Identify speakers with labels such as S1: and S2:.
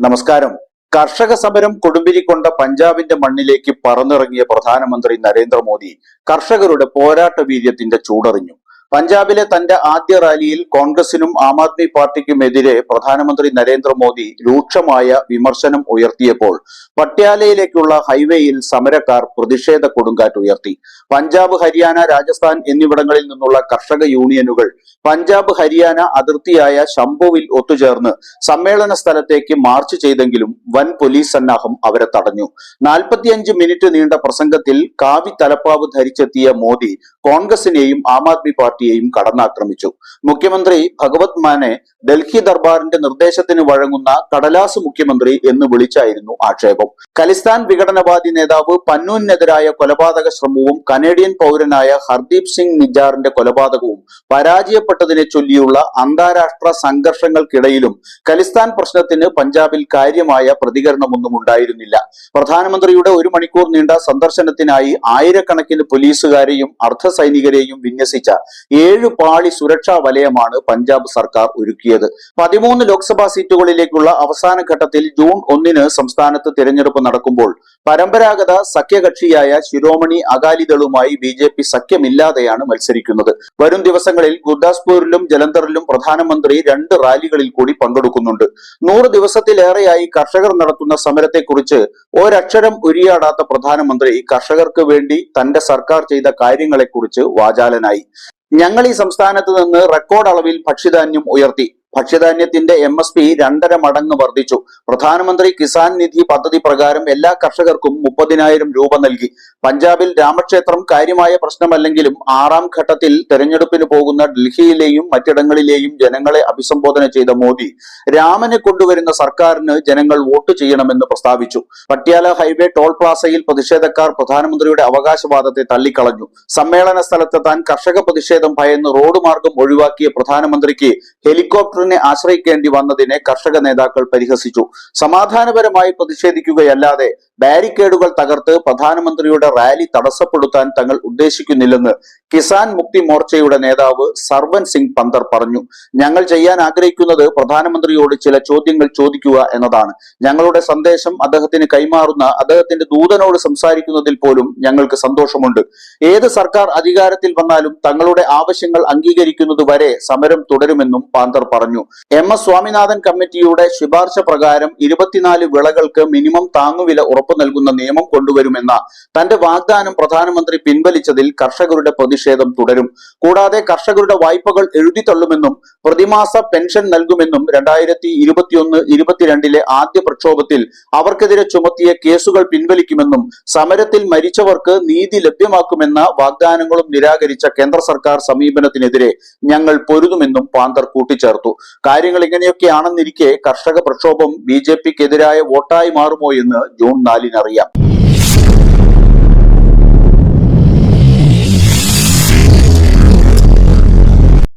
S1: നമസ്കാരം. കർഷക സമരം കൊടുമ്പിരിക്കൊണ്ട പഞ്ചാബിന്റെ മണ്ണിലേക്ക് പറന്നിറങ്ങിയ പ്രധാനമന്ത്രി നരേന്ദ്രമോദി കർഷകരുടെ പോരാട്ട വീര്യത്തിന്റെ ചൂടറിഞ്ഞു. പഞ്ചാബിലെ തന്റെ ആദ്യ റാലിയിൽ കോൺഗ്രസിനും ആം ആദ്മി പാർട്ടിക്കുമെതിരെ പ്രധാനമന്ത്രി നരേന്ദ്രമോദി രൂക്ഷമായ വിമർശനം ഉയർത്തിയപ്പോൾ പട്യാലയിലേക്കുള്ള ഹൈവേയിൽ സമരക്കാർ പ്രതിഷേധ കൊടുങ്കാറ്റ് ഉയർത്തി. പഞ്ചാബ് ഹരിയാന രാജസ്ഥാൻ എന്നിവിടങ്ങളിൽ നിന്നുള്ള കർഷക യൂണിയനുകൾ പഞ്ചാബ് ഹരിയാന അതിർത്തിയായ ശംഭുവിൽ ഒത്തുചേർന്ന് സമ്മേളന സ്ഥലത്തേക്ക് മാർച്ച് ചെയ്തെങ്കിലും വൻ പോലീസ് സന്നാഹം അവരെ തടഞ്ഞു. നാൽപ്പത്തിയഞ്ച് മിനിറ്റ് നീണ്ട പ്രസംഗത്തിൽ കാവി തലപ്പാവ് ധരിച്ചെത്തിയ മോദി കോൺഗ്രസിനെയും ആം ആദ്മി പാർട്ടിയെയും കടന്നാക്രമിച്ചു. മുഖ്യമന്ത്രി ഭഗവത് മാനെ ഡൽഹി ദർബാറിന്റെ നിർദ്ദേശത്തിന് വഴങ്ങുന്ന കടലാസ് മുഖ്യമന്ത്രി എന്ന് വിളിച്ചായിരുന്നു ആക്ഷേപം. ഖലിസ്ഥാൻ വിഘടനവാദി നേതാവ് പന്നൂനെതിരായ കൊലപാതക ശ്രമവും കനേഡിയൻ പൗരനായ ഹർദീപ് സിംഗ് നിജാറിന്റെ കൊലപാതകവും പരാജയപ്പെട്ടതിനെ ചൊല്ലിയുള്ള അന്താരാഷ്ട്ര സംഘർഷങ്ങൾക്കിടയിലും ഖലിസ്ഥാൻ പ്രശ്നത്തിന് പഞ്ചാബിൽ കാര്യമായ പ്രതികരണമൊന്നും ഉണ്ടായിരുന്നില്ല. പ്രധാനമന്ത്രിയുടെ ഒരു മണിക്കൂർ നീണ്ട സന്ദർശനത്തിനായി ആയിരക്കണക്കിന് പോലീസുകാരെയും അർദ്ധസൈനികരെയും വിന്യസിച്ച ഏഴ് പാളി സുരക്ഷാ വലയമാണ് പഞ്ചാബ് സർക്കാർ ഒരുക്കിയത്. പതിമൂന്ന് ലോക്സഭാ സീറ്റുകളിലേക്കുള്ള അവസാന ഘട്ടത്തിൽ ജൂൺ ഒന്നിന് സംസ്ഥാനത്ത് തിരഞ്ഞെടുപ്പ് നടക്കുമ്പോൾ പരമ്പരാഗത സഖ്യകക്ഷിയായ ശിരോമണി അകാലിദളുമായി ബി ജെ പി സഖ്യമില്ലാതെയാണ് മത്സരിക്കുന്നത്. വരും ദിവസങ്ങളിൽ ഗുർദാസ്പൂരിലും ജലന്ധറിലും പ്രധാനമന്ത്രി രണ്ട് റാലികളിൽ കൂടി പങ്കെടുക്കുന്നുണ്ട്. നൂറ് ദിവസത്തിലേറെയായി കർഷകർ നടത്തുന്ന സമരത്തെക്കുറിച്ച് ഒരക്ഷരം ഉരിയാടാത്ത പ്രധാനമന്ത്രി കർഷകർക്ക് വേണ്ടി തന്റെ സർക്കാർ ചെയ്ത കാര്യങ്ങളെക്കുറിച്ച് വാചാലനായി. ഞങ്ങൾ ഈ സംസ്ഥാനത്ത് നിന്ന് റെക്കോർഡ് അളവിൽ ഭക്ഷ്യധാന്യം ഉയർത്തി. ഭക്ഷ്യധാന്യത്തിന്റെ എം എസ് പി രണ്ടര മടങ്ങ് വർദ്ധിച്ചു. പ്രധാനമന്ത്രി കിസാൻ നിധി പദ്ധതി പ്രകാരം എല്ലാ കർഷകർക്കും മുപ്പതിനായിരം രൂപ നൽകി. പഞ്ചാബിൽ രാമക്ഷേത്രം കാര്യമായ പ്രശ്നമല്ലെങ്കിലും ആറാം ഘട്ടത്തിൽ തെരഞ്ഞെടുപ്പിന് പോകുന്ന ഡൽഹിയിലെയും മറ്റിടങ്ങളിലെയും ജനങ്ങളെ അഭിസംബോധന ചെയ്ത മോദി രാമനെ കൊണ്ടുവരുന്ന സർക്കാരിന് ജനങ്ങൾ വോട്ട് ചെയ്യണമെന്ന് പ്രസ്താവിച്ചു. പട്യാല ഹൈവേ ടോൾ പ്ലാസയിൽ പ്രതിഷേധക്കാർ പ്രധാനമന്ത്രിയുടെ അവകാശവാദത്തെ തള്ളിക്കളഞ്ഞു. സമ്മേളന സ്ഥലത്തെത്താൻ കർഷക പ്രതിഷേധം ഭയന്ന് റോഡ് മാർഗം ഒഴിവാക്കിയ പ്രധാനമന്ത്രിക്ക് ഹെലികോപ്റ്ററിനെ ആശ്രയിക്കേണ്ടി വന്നതിനെ കർഷക നേതാക്കൾ പരിഹസിച്ചു. സമാധാനപരമായി പ്രതിഷേധിക്കുകയല്ലാതെ ബാരിക്കേഡുകൾ തകർത്ത് പ്രധാനമന്ത്രിയുടെ റാലി തടസ്സപ്പെടുത്താൻ തങ്ങൾ ഉദ്ദേശിക്കുന്നില്ലെന്ന് കിസാൻ മുക്തി മോർച്ചയുടെ നേതാവ് സർവൻ സിംഗ് പന്തർ പറഞ്ഞു. ഞങ്ങൾ ചെയ്യാൻ ആഗ്രഹിക്കുന്നത് പ്രധാനമന്ത്രിയോട് ചില ചോദ്യങ്ങൾ ചോദിക്കുക എന്നതാണ്. ഞങ്ങളുടെ സന്ദേശം അദ്ദേഹത്തിന് കൈമാറുന്ന അദ്ദേഹത്തിന്റെ ദൂതനോട് സംസാരിക്കുന്നതിൽ പോലും ഞങ്ങൾക്ക് സന്തോഷമുണ്ട്. ഏത് സർക്കാർ അധികാരത്തിൽ വന്നാലും തങ്ങളുടെ ആവശ്യങ്ങൾ അംഗീകരിക്കുന്നത് വരെ സമരം തുടരുമെന്നും പാന്തർ പറഞ്ഞു. എം. എസ്. സ്വാമിനാഥൻ കമ്മിറ്റിയുടെ ശുപാർശ പ്രകാരം ഇരുപത്തിനാല് വിളകൾക്ക് മിനിമം താങ്ങുവില ഉറപ്പു നൽകുന്ന നിയമം കൊണ്ടുവരുമെന്ന തന്റെ വാഗ്ദാനം പ്രധാനമന്ത്രി പിൻവലിച്ചതിൽ കർഷകരുടെ പ്രതിഷേധം തുടരും. കൂടാതെ കർഷകരുടെ വായ്പകൾ എഴുതിത്തള്ളുമെന്നും പ്രതിമാസ പെൻഷൻ നൽകുമെന്നും രണ്ടായിരത്തി ഇരുപത്തിയൊന്ന് ആദ്യ പ്രക്ഷോഭത്തിൽ അവർക്കെതിരെ ചുമത്തിയ കേസുകൾ പിൻവലിക്കുമെന്നും സമരത്തിൽ മരിച്ചവർക്ക് നീതി ലഭ്യമാക്കുമെന്ന വാഗ്ദാനങ്ങളും നിരാകരിച്ച കേന്ദ്ര സർക്കാർ സമീപനത്തിനെതിരെ ഞങ്ങൾ പൊരുതുമെന്നും പാന്തർ കൂട്ടിച്ചേർത്തു. കാര്യങ്ങൾ ഇങ്ങനെയൊക്കെയാണെന്നിരിക്കെ കർഷക പ്രക്ഷോഭം ബി ജെ പിക്കെതിരായ വോട്ടായി മാറുമോ എന്ന് ജൂൺ നാലിനറിയാം.